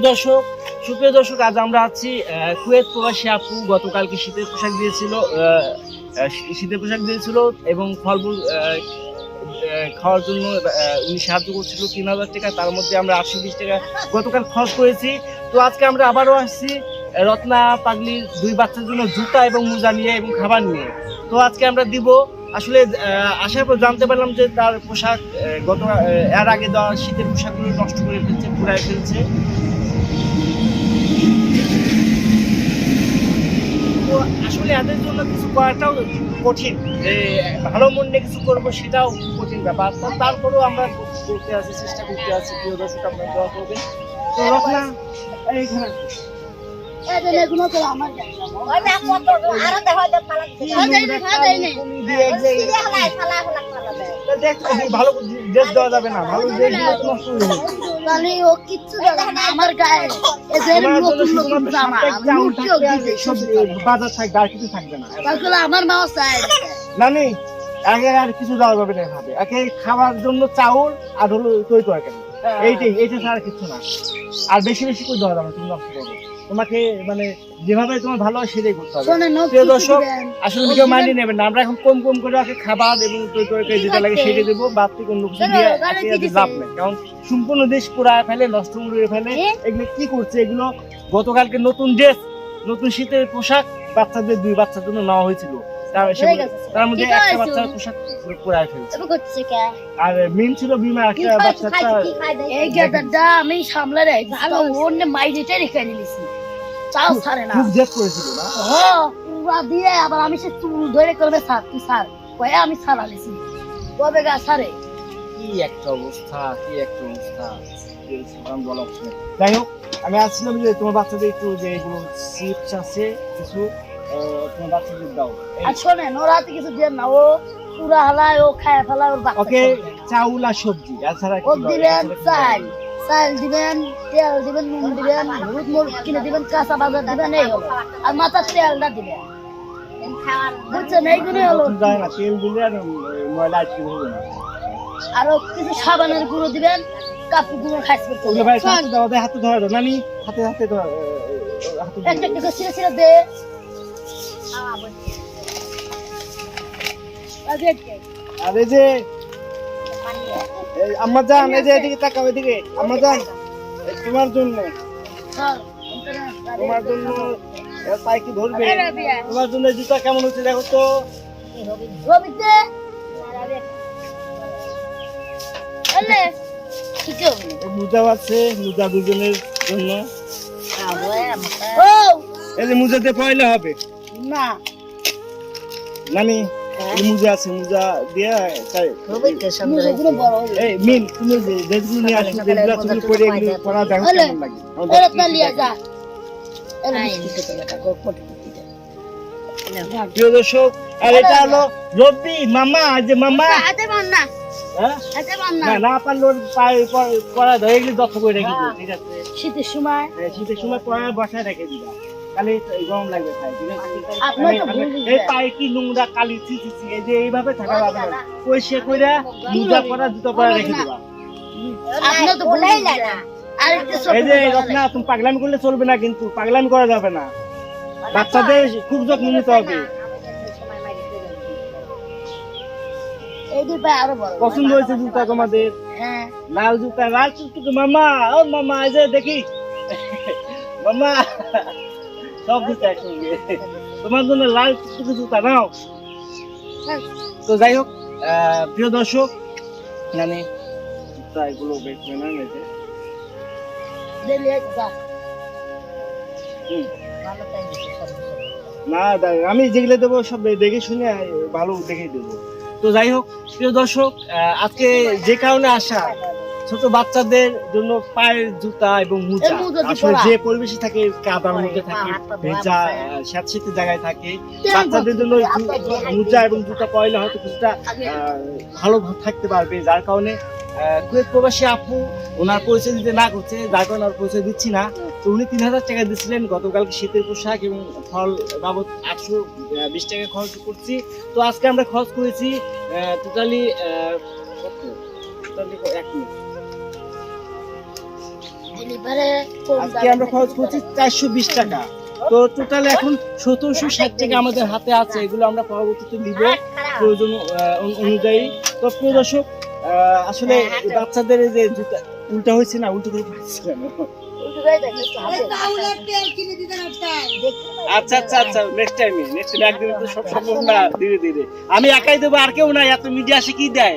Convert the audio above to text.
সুপ্রিয় দর্শক সুপ্রিয় দর্শক, আজ আমরা আছি কুয়েত প্রবাসী আপু, গতকালকে শীতের পোশাক দিয়েছিল শীতের পোশাক দিয়েছিল এবং ফলমূল খাওয়ার জন্য উনি সাহায্য করছিল তিন হাজার টাকা, তার মধ্যে আমরা আটশো বিশ টাকা গতকাল খরচ করেছি। তো আজকে আমরা আবারও আসছি রত্না পাগলির দুই বাচ্চার জন্য জুতা এবং মোজা নিয়ে এবং খাবার নিয়ে। তো আজকে আমরা দিব, আসলে আসার পর জানতে পারলাম যে তার পোশাক গত এর আগে দেওয়া শীতের পোশাকগুলো নষ্ট করে ফেলছে পুরাই ফেলছে। আসলে এদের জন্য কিছু করাটাও কঠিন। যে ভালো মন নিয়ে কিছু করব সেটাও কঠিন ব্যাপার। তো তারপরেও আমরা করতে আছি চেষ্টা করতে আছি। প্রিয় দর্শক আপনার দোয়া করবেন। তো রত্না এইখানে এগুলো তো আমার ভালো ড্রেস দেওয়া যাবে না ভালো ড্রেস নষ্ট হয়ে যাবে। তাহলে ও কিচ্ছু দেবে না আমার গায়ে এদের তোমার জন্য নতুন নতুন জামা সাপের আমি চাউল আর সব বাজার থাকবে আর কিছু থাকবে না। তাহলে আমার মাও চায়। নানি আগে আর কিছু দেওয়া যাবে না এভাবে। একে খাওয়ার জন্য চাউল আর হলো তৈরি তরকারি। এইটাই এইটা ছাড়া কিছু না। আর বেশি বেশি করে দেওয়া যাবে না, তুমি নষ্ট করবে। তোমাকে মানে যেভাবে তোমার ভালো হয় সেটাই করতে হবে। প্রিয় দর্শক আসলে কেউ মানিয়ে নেবেন না। আমরা এখন কম কম করে ওকে খাবার এবং তরকারি যেটা লাগে সেটা দেবো। বাদ থেকে অন্য কিছু দিয়ে? লাভ নেই। কারণ সম্পূর্ণ দেশ পুরায় ফেলে নষ্ট করে ফেলে। এগুলো কি করছে? এগুলো গতকালকে নতুন ড্রেস নতুন শীতের পোশাক বাচ্চাদের দুই বাচ্চার জন্য নেওয়া হয়েছিল। তার হয়ে মধ্যে একটা বাচ্চার পোশাক ফেলছে। আর মিম ছিল বিমা একটা বাচ্চাটা এই গেদারটা আমি সামলে রে ভালো ওর মাইরেটে রেখে দিলিছি চাও ছাড়ে না। খুব জেদ করেছিল না? ও পুরা দিয়ে আবার আমি সে চুল ধরে করবে স্যার তুই স্যার কয়ে আমি ছাড়ালিছি কবে গা সারে কি একটা অবস্থা কি একটা অবস্থা। যাই হোক আমি আসছিলাম যে তোমার বাচ্চাদের একটু যে এগুলো চিপস আছে কিছু তোমার বাচ্চাদের দাও। আর শোনেন ওর হাতে কিছু দিয়ে না ও পুরা হালায় ও খায় ফেলায় ওর বাচ্চা ওকে। চাউল আর সবজি এছাড়া ও কি দাও? চাল দিবেন তেল দিবেন নুন দিবেন হলুদ মরিচ কিনে দিবেন কাঁচা বাজার দিবেন এই হলো। আর মাথার তেলটা দিবেন। বুঝছেন? হলো। আর কিছু সাবানের গুঁড়ো দিবেন কাপড় গুঁড়ো ওগুলো হাতে ধরে হাতে হাতে একটা। একটা ছিঁড়ে ছিঁড়ে দে। আর এই যে এই আম্মা জান এই যে এদিকে তাকাও এদিকে। আম্মা এই তোমার জন্য। তোমার জন্য পাই কি ধরবে। তোমার জন্য জুতা কেমন হচ্ছে দেখো তো। রবিতে? এলে কি করবি এই মোজা আছে মোজা দুজনের জন্য। এই যে মোজাতে পয়লা হবে। না। নানি মোজা আছে মোজা দিয়ে এই তুমি নিয়ে আসো যেগুলো তুমি এগুলো দেখো কেমন লাগে। যা। দিতে প্রিয় দর্শক আর এটা হলো রবি মামা যে মামা। না হ্যাঁ? হাতে বান না পারলে ওর প- পরা দাও করে রেখে দিও ঠিক আছে? শীতের সময়। শীতের সময় পরে বসায় রেখে দিবা। কালি গরম লাগবে ঠিক আছে? বুঝলেন। এই পায়ে কি নোংরা কালি এই যে এইভাবে থাকা যাবে না। পয়সা কইরা মোজা জুতো পরা রেখে দিবা। আপনার তো ভুল না। আর এই যে রত্না তুমি পাগলামি করলে চলবে না কিন্তু পাগলামি করা যাবে না। বাচ্চাদের খুব যত্ন নিতে হবে। পছন্দ হয়েছে জুতা তোমাদের? হ্যাঁ। লাল জুতা লাল মামা ও মামা এই যে দেখি। মামা তোমার জন্য লাল টুকটুকে জুতা নাও। তো যাই হোক প্রিয় দর্শক মানে এগুলো হুম। না দা- আমি যেগুলো দেবো সব দেখে শুনে ভালো দেখে দেবো। তো যাই হোক, প্রিয় দর্শক আজকে যে কারণে আসা ছোট বাচ্চাদের জন্য পায়ের জুতা এবং মোজা। আসলে যে পরিবেশে থাকে কাদার মধ্যে থাকে ভেজা। স্যাঁতস্যাঁতে জায়গায় থাকে বাচ্চাদের জন্য মোজা এবং জুতা পয়লা হয়তো কিছুটা ভালো থাকতে পারবে যার কারণে কুয়েত প্রবাসী আপু ওনার পরিচয় দিতে না করছে যার কারণে ওর পরিচয় দিচ্ছি না। তো উনি তিন হাজার টাকা দিচ্ছিলেন গতকালকে শীতের পোশাক এবং ফল বাবদ আটশো বিশ টাকা খরচ করছি। তো আজকে আমরা খরচ করেছি টোটালি এক মিনিট আজকে আমরা খরচ করছি চারশো বিশ টাকা। তো টোটাল এখন সতেরোশো ষাট টাকা আমাদের হাতে আছে এগুলো আমরা পরবর্তীতে দিব প্রয়োজন অনুযায়ী। তো প্রিয় দর্শক আসলে বাচ্চাদের যে জুতা উল্টা হয়েছে না উল্টো করে পাচ্ছি। আচ্ছা আচ্ছা আচ্ছা নেক্সট টাইমে নেক্সট টাইম একদিন তো সব সম্ভব না ধীরে ধীরে। আমি একাই দেবো আর কেউ নাই এত মিডিয়া আসে কি দেয়?